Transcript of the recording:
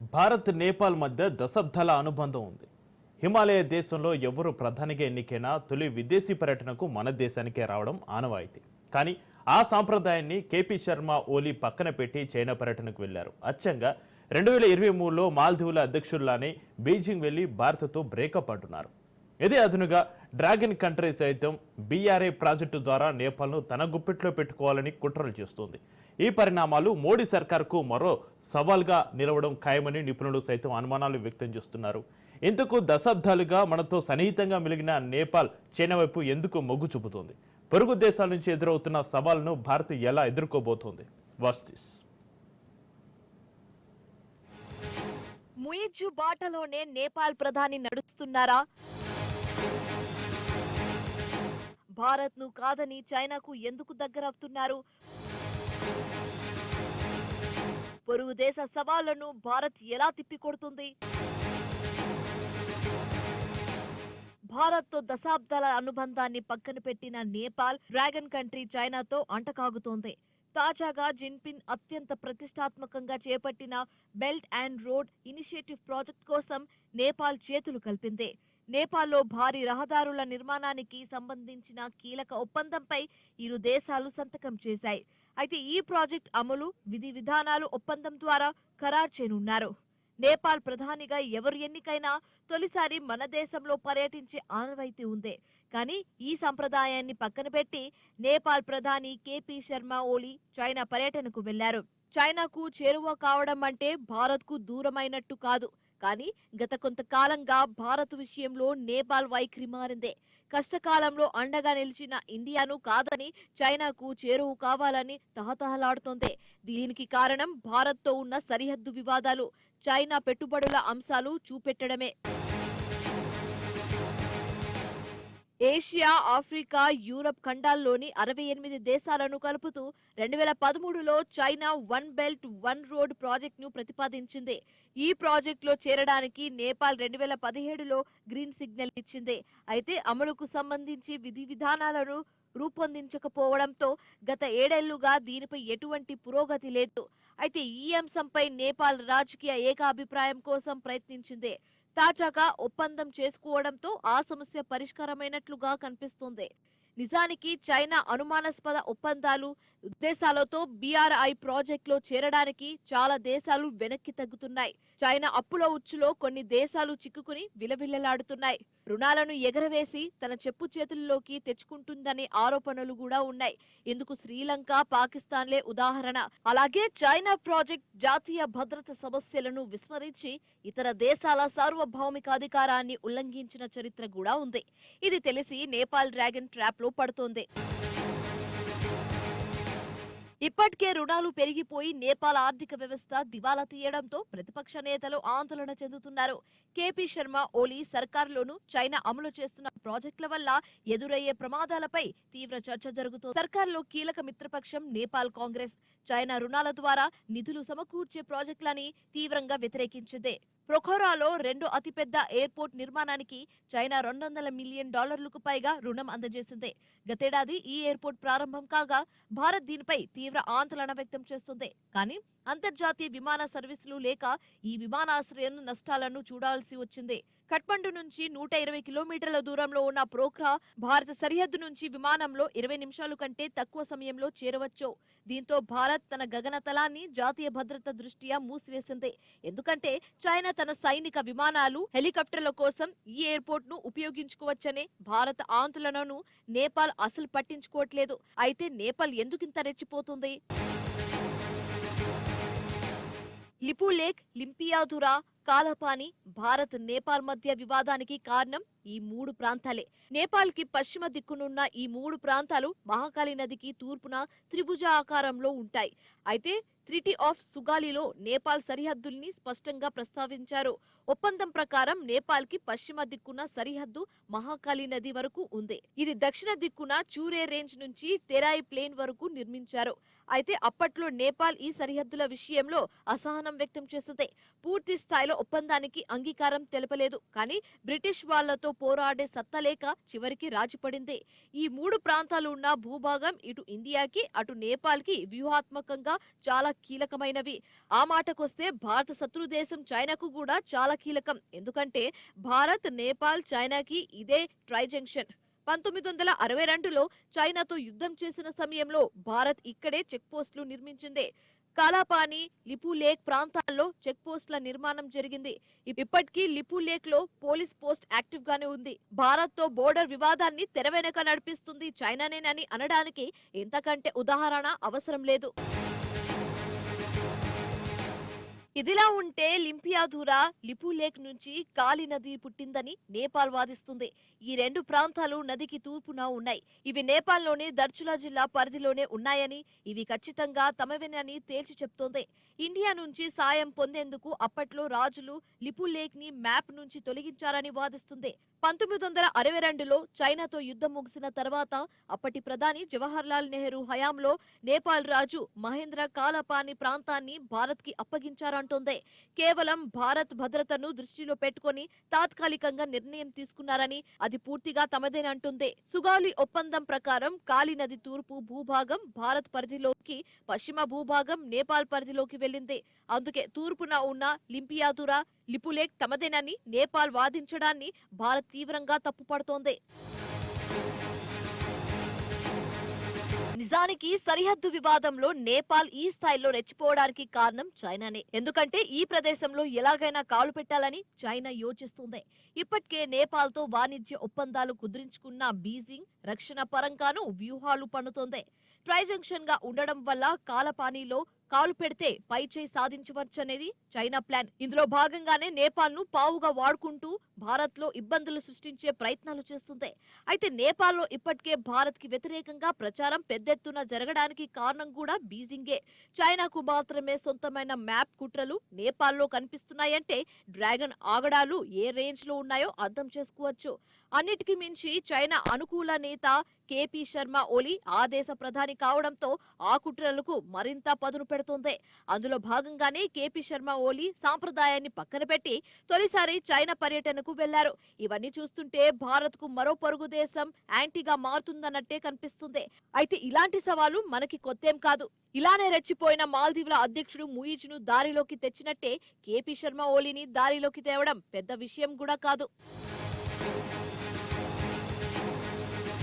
భారత్ నేపాల్ మధ్య దశాబ్దాల అనుబంధం ఉంది. హిమాలయ దేశంలో ఎవరు ప్రధానిగా ఎన్నికైనా తొలి విదేశీ పర్యటనకు మన దేశానికే రావడం ఆనవాయితీ. కానీ ఆ సాంప్రదాయాన్ని కేపీ శర్మ ఓలీ పక్కన పెట్టి చైనా పర్యటనకు వెళ్ళారు అచ్చంగా రెండు వేల ఇరవై మూడులో మాల్దీవుల అధ్యక్షుల్లానే బీజింగ్ వెళ్ళి భారత్తో బ్రేకప్ అంటున్నారు. ఇదే అదునుగా డ్రాగన్ కంట్రీ సైతం బీఆర్ఏ ప్రాజెక్టు ద్వారా నేపాల్ను తన గుప్పిట్లో పెట్టుకోవాలని కుట్రలు చేస్తోంది. ఈ పరిణామాలు మోడీ సర్కార్కు మరో సవాల్గా నిలవడం ఖాయమని నిపుణులు సైతం అనుమానాలు వ్యక్తం చేస్తున్నారు. ఇంతకు దశాబ్దాలుగా మనతో సన్నిహితంగా మెలిగిన నేపాల్ చైనా వైపు ఎందుకు మొగ్గు చూపుతోంది? పొరుగు దేశాల నుంచి ఎదురవుతున్న సవాల్ను భారత్ ఎలా ఎదుర్కోబోతోంది? వాస్తిస్ ముయిజ్జు బాటలోనే నేపాల్ ప్రధాని నడుస్తున్నారా? భారత్ను కాదని చైనాకు ఎందుకు దగ్గరవుతున్నారు? పొరుగు దేశ సవాళ్ళను భారత్ ఎలా తిప్పికొడుతుంది? భారత్తో దశాబ్దాల అనుబంధాన్ని పక్కన పెట్టిన నేపాల్ డ్రాగన్ కంట్రీ చైనాతో అంటకాగుతోంది. తాజాగా జిన్పిన్ అత్యంత ప్రతిష్టాత్మకంగా చేపట్టిన belt and road initiative project కోసం నేపాల్ చేతులు కలిపింది. నేపాల్లో భారీ రహదారుల నిర్మాణానికి సంబంధించిన కీలక ఒప్పందంపై ఇరు దేశాలు సంతకం చేశాయి. అయితే ఈ ప్రాజెక్ట్ అమలు విధి విధానాలు ఒప్పందం ద్వారా ఖరారు చేయనున్నారు. నేపాల్ ప్రధానిగా ఎవరు ఎన్నికైనా తొలిసారి మన దేశంలో పర్యటించే ఆనవాయితీ ఉంది. కానీ ఈ సంప్రదాయాన్ని పక్కన పెట్టి నేపాల్ ప్రధాని కేపీ శర్మ ఓలీ చైనా పర్యటనకు వెళ్ళారు. చైనాకు చేరువ కావడం అంటే భారత్కు దూరమైనట్టు కాదు. కానీ గత కొంతకాలంగా భారత్ విషయంలో నేపాల్ వైఖరి మారిందే. కష్టకాలంలో అండగా నిలిచిన ఇండియాను కాదని చైనాకు చేరువు కావాలని తహతహలాడుతోంది. దీనికి కారణం భారత్తో ఉన్న సరిహద్దు వివాదాలు. చైనా పెట్టుబడుల అంశాలు చూపెట్టడమే. ఏషియా ఆఫ్రికా యూరప్ ఖండాల్లోని అరవై ఎనిమిది దేశాలను కలుపుతూ రెండు వేల పదమూడులో China one belt one road ప్రాజెక్టును ప్రతిపాదించింది. ఈ ప్రాజెక్టులో చేరడానికి నేపాల్ రెండు వేల పదిహేడులో గ్రీన్ సిగ్నల్ ఇచ్చింది. అయితే అమలుకు సంబంధించి విధి విధానాలను రూపొందించకపోవడంతో గత ఏడేళ్ళుగా దీనిపై ఎటువంటి పురోగతి లేదు. అయితే ఈ అంశంపై నేపాల్ రాజకీయ ఏకాభిప్రాయం కోసం ప్రయత్నించింది. తాజాగా ఒప్పందం చేసుకోవడంతో ఆ సమస్య పరిష్కారమైనట్లుగా కనిపిస్తోంది. నిజానికి చైనా అనుమానాస్పద ఒప్పందాలు ఉద్దేశాలతో బీఆర్ఐ ప్రాజెక్టులో చేరడానికి చాలా దేశాలు వెనక్కి తగ్గుతున్నాయి. చైనా అప్పుల ఉచ్చులో కొన్ని దేశాలు చిక్కుకుని విలవిల్లలాడుతున్నాయి. రుణాలను ఎగరవేసి తన చెప్పు చేతుల్లోకి తెచ్చుకుంటుందనే ఆరోపణలు కూడా ఉన్నాయి. ఇందుకు శ్రీలంక పాకిస్తాన్లే ఉదాహరణ. అలాగే చైనా ప్రాజెక్ట్ జాతీయ భద్రత సమస్యలను విస్మరించి ఇతర దేశాల సార్వభౌమిక అధికారాన్ని ఉల్లంఘించిన చరిత్ర కూడా ఉంది. ఇది తెలిసి నేపాల్ డ్రాగన్ ట్రాప్లో పడుతోంది. ఇప్పటికే రుణాలు పెరిగిపోయి నేపాల్ ఆర్థిక వ్యవస్థ దివాలా తీయడంతో ప్రతిపక్ష నేతలు ఆందోళన చెందుతున్నారు. కేపీ శర్మ ఓలీ సర్కార్లోనూ చైనా అమలు చేస్తున్న ప్రాజెక్టుల వల్ల ఎదురయ్యే ప్రమాదాలపై తీవ్ర చర్చ జరుగుతోంది. సర్కార్లో కీలక మిత్రపక్షం నేపాల్ కాంగ్రెస్. చైనా రుణాల ద్వారా నిధులు సమకూర్చే ప్రాజెక్టులని తీవ్రంగా వ్యతిరేకించింది. ప్రొఖోరాలో రెండు అతిపెద్ద ఎయిర్పోర్ట్ నిర్మాణానికి చైనా రెండు వందల మిలియన్ డాలర్లకు పైగా రుణం అందజేసింది. గతేడాది ఈ ఎయిర్పోర్ట్ ప్రారంభం కాగా భారత్ దీనిపై తీవ్ర ఆందోళన వ్యక్తం చేస్తుంది. కానీ అంతర్జాతీయ విమాన సర్వీసులు లేక ఈ విమానాశ్రయం నష్టాలను చూడాల్సి వచ్చింది. కట్మండు నుంచి నూట ఇరవై కిలోమీటర్ల దూరంలో ఉన్న ప్రోఖ్రా భారత సరిహద్దు నుంచి విమానంలో ఇరవై నిమిషాలు కంటే తక్కువ సమయంలో చేరవచ్చు. దీంతో భారత్ తన గగనతలాన్ని జాతీయ భద్రత దృష్ట్యా మూసివేసింది. ఎందుకంటే చైనా తన సైనిక విమానాలు హెలికాప్టర్ల కోసం ఈ ఎయిర్పోర్ట్ను ఉపయోగించుకోవచ్చనే భారత ఆందోళనను నేపాల్ అసలు పట్టించుకోవట్లేదు. అయితే నేపాల్ ఎందుకింత రెచ్చిపోతుంది? లిపులేక్ లింపియాధురా కాలపాని భారత్ నేపాల్ మధ్య వివాదానికి కారణం ఈ మూడు ప్రాంతాలే. నేపాల్కి పశ్చిమ దిక్కునున్న ఈ మూడు ప్రాంతాలు మహాకాళి నదికి తూర్పున త్రిభుజ ఆకారంలో ఉంటాయి. అయితే త్రిటీ ఆఫ్ సుగాలిలో నేపాల్ సరిహద్దుల్ని స్పష్టంగా ప్రస్తావించారు. ఒప్పందం ప్రకారం నేపాల్కి పశ్చిమ దిక్కున సరిహద్దు మహాకాళి నది వరకు ఉంది. ఇది దక్షిణ దిక్కున చూరే రేంజ్ నుంచి తెరాయి ప్లేన్ వరకు నిర్మించారు. అయితే అప్పట్లో నేపాల్ ఈ సరిహద్దుల విషయంలో అసహనం వ్యక్తం చేసింది పూర్తి స్థాయిలో ఒప్పందానికి అంగీకారం తెలపలేదు. కానీ బ్రిటిష్ వాళ్ళతో పోరాడే సత్తలేక చివరికి రాజీపడింది ఈ మూడు ప్రాంతాలు ఉన్న భూభాగం ఇటు ఇండియాకి అటు నేపాల్కి వ్యూహాత్మకంగా చాలా కీలకమైనవి. ఆ మాటకొస్తే భారత శత్రు దేశం చైనాకు కూడా చాలా కీలకం. ఎందుకంటే భారత్ నేపాల్ చైనాకి ఇదే ట్రై జంక్షన్. పంతొమ్మిది వందల అరవై రెండులో చైనాతో యుద్ధం చేసిన సమయంలో భారత్ ఇక్కడే చెక్పోస్టులు నిర్మించింది. కాలాపాని లిపు లేక్ ప్రాంతాల్లో చెక్పోస్టుల నిర్మాణం జరిగింది. ఇప్పటికీ లిపు లేక్లో పోలీస్ పోస్ట్ యాక్టివ్ గానే ఉంది. భారత్తో బోర్డర్ వివాదాన్ని తెరవెనక నడిపిస్తుంది చైనానేనని అనడానికి ఇంతకంటే ఉదాహరణ అవసరం లేదు. ఇదిలా ఉంటే లింపియాధూరా లిపు లేక్ నుంచి కాలి నది పుట్టిందని నేపాల్ వాదిస్తుంది. ఈ రెండు ప్రాంతాలు నదికి తూర్పున ఉన్నాయి. ఇవి నేపాల్లోని దర్చులా జిల్లా పరిధిలోనే ఉన్నాయని ఇవి ఖచ్చితంగా తమవేనని తేల్చి చెప్తోంది. ఇండియా నుంచి సాయం పొందేందుకు అప్పట్లో రాజులు లిపు లేక్ని మ్యాప్ నుంచి తొలగించారని వాదిస్తుంది. పంతొమ్మిది వందల అరవై రెండులో చైనాతో యుద్ధం ముగిసిన తర్వాత అప్పటి ప్రధాని జవహర్ లాల్ నెహ్రూ హయాంలో నేపాల్ రాజు మహేంద్ర కాలపాని ప్రాంతాన్ని భారత్కి అప్పగించారంటోంది. కేవలం భారత్ భద్రతను దృష్టిలో పెట్టుకొని తాత్కాలికంగా నిర్ణయం తీసుకున్నారని అది పూర్తిగా తమదేనంటుంది. సుగాలి ఒప్పందం ప్రకారం కాళీ నది తూర్పు భూభాగం భారత్ పరిధిలో పరిధిలోకి పశ్చిమ భూభాగం నేపాల్ పరిధిలోకి వెళ్ళింది. అందుకే తూర్పున ఉన్న లింపియాదురా లిపులేక్ తమదేనని నేపాల్ వాదించడాన్ని భారత్ తీవ్రంగా తప్పుపడుతోంది. నిజానికి సరిహద్దు వివాదంలో నేపాల్ ఈ స్థాయిలో రెచ్చిపోవడానికి కారణం చైనానే. ఎందుకంటే ఈ ప్రదేశంలో ఎలాగైనా కాలు పెట్టాలని చైనా యోచిస్తుంది. ఇప్పటికే నేపాల్తో వాణిజ్య ఒప్పందాలు కుదిరించుకున్న బీజింగ్ రక్షణ పరంగానూ వ్యూహాలు పన్నుతోంది. ట్రై జంక్షన్గా ఉండడం వల్ల కాలపానీలో కాలు పెడితే పై చేయి సాధించవచ్చనేది చైనా ప్లాన్. ఇందులో భాగంగానే నేపాల్ను పావుగా వాడుకుంటూ భారత్లో ఇబ్బందులు సృష్టించే ప్రయత్నాలు చేస్తుంది. అయితే నేపాల్లో ఇప్పటికే భారత్కి వ్యతిరేకంగా ప్రచారం పెద్దెత్తున జరగడానికి కారణం కూడా బీజింగే. చైనాకు మాత్రమే సొంతమైన మ్యాప్ కుట్రలు నేపాల్లో కనిపిస్తున్నాయంటే డ్రాగన్ ఆగడాలు ఏ రేంజ్లో ఉన్నాయో అర్థం చేసుకోవచ్చు. అన్నిటికీ మించి చైనా అనుకూల నేత కేపీ శర్మ ఓలీ ఆ దేశ ప్రధాని కావడంతో ఆ కుట్రలకు మరింత పదును పెడుతోంది. అందులో భాగంగానే కేపీ శర్మ ఓలీ సాంప్రదాయాన్ని పక్కన పెట్టి తొలిసారి చైనా పర్యటనకు వెళ్ళారు. ఇవన్నీ చూస్తుంటే భారత్కు మరో పొరుగు దేశం యాంటీగా మారుతుందన్నట్టే కనిపిస్తుంది. అయితే ఇలాంటి సవాలు మనకి కొత్తేం కాదు. ఇలానే రెచ్చిపోయిన మాల్దీవుల అధ్యక్షుడు ముయిజ్ను దారిలోకి తెచ్చినట్టే కేపీ శర్మ ఓలీని దారిలోకి తేవడం పెద్ద విషయం కూడా కాదు.